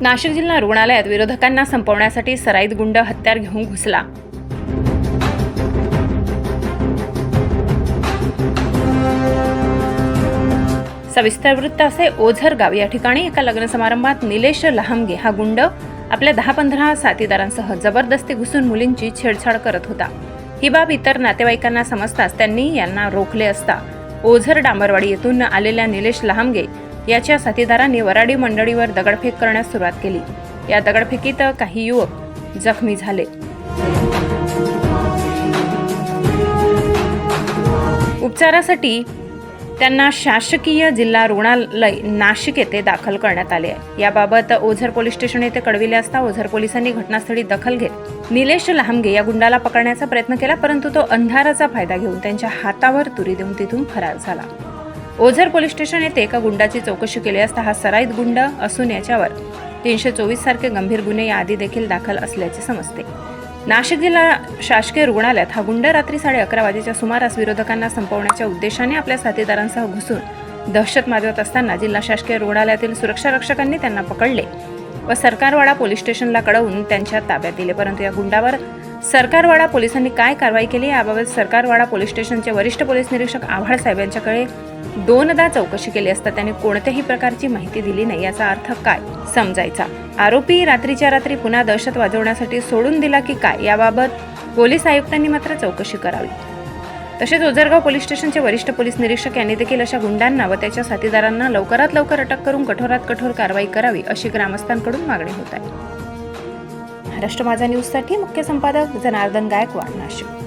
नाशिक जिल्हा रुग्णालयात विरोधकांना संपवण्यासाठी सराईत गुंड हत्यार घेऊन घुसला. सविस्तर वृत्त असे ओझर गाव. या ठिकाणी एका लग्न समारंभात निलेश लहामगे हा गुंड आपल्या दहा पंधरा साथीदारांसह जबरदस्ती घुसून मुलींची छेडछाड करत होता. ही बाब इतर नातेवाईकांना समजताच त्यांनी यांना रोखले असता. ओझर डांबरवाडी येथून आलेल्या निलेश लहामगे याच्या साथीदारांनी वराडी मंडळीवर दगडफेक करण्यास सुरुवात केली. या दगडफेकीत काही युवक जखमी झाले. उपचारासाठी त्यांना शासकीय जिल्हा रुग्णालय नाशिक येथे दाखल करण्यात आले आहे. याबाबत ओझर पोलीस स्टेशन येथे कळविले असता ओझर पोलिसांनी घटनास्थळी दखल घेत निलेश लहामगे या गुंडाला पकडण्याचा प्रयत्न केला परंतु तो अंधाराचा फायदा घेऊन त्यांच्या हातावर तुरी देऊन तिथून फरार झाला. ओझर पोलीस स्टेशन येथे एका गुंडाची चौकशी केली असता हा सराईत गुंड असून याच्यावर तीनशे चोवीस सारखे गंभीर गुन्हे याआधी देखील दाखल असल्याचे समजते. नाशिक जिल्हा शासकीय रुग्णालयात हा गुंड रात्री साडे अकरा वाजेच्या सुमारास विरोधकांना संपवण्याच्या उद्देशाने आपल्या साथीदारांसह घुसून दहशत माजवत असताना जिल्हा शासकीय रुग्णालयातील सुरक्षा रक्षकांनी त्यांना पकडले व सरकारवाडा पोलीस स्टेशनला कळवून त्यांच्या ताब्यात दिले. परंतु या गुंडावर सरकारवाडा पोलिसांनी काय कारवाई केली याबाबत सरकारवाडा पोलीस स्टेशनचे वरिष्ठ पोलीस निरीक्षक आव्हाड साहेब यांच्याकडे दोनदा चौकशी केली असता त्यांनी कोणत्याही प्रकारची माहिती दिली नाही. याचा अर्थ काय? समजायचा. आरोपी रात्रीच्या रात्री पुन्हा दहशत वाजवण्यासाठी सोडून दिला की काय याबाबत पोलीस आयुक्तांनी मात्र चौकशी करावी. तसेच ओझरगाव पोलीस स्टेशनचे वरिष्ठ पोलीस निरीक्षक यांनी देखील अशा गुंडांना व त्याच्या साथीदारांना लवकरात लवकर अटक करून कठोरात कठोर कारवाई करावी अशी ग्रामस्थांकडून मागणी होत आहे. महाराष्ट्र माझा न्यूजसाठी मुख्य संपादक जनार्दन गायकवाड नाशिक.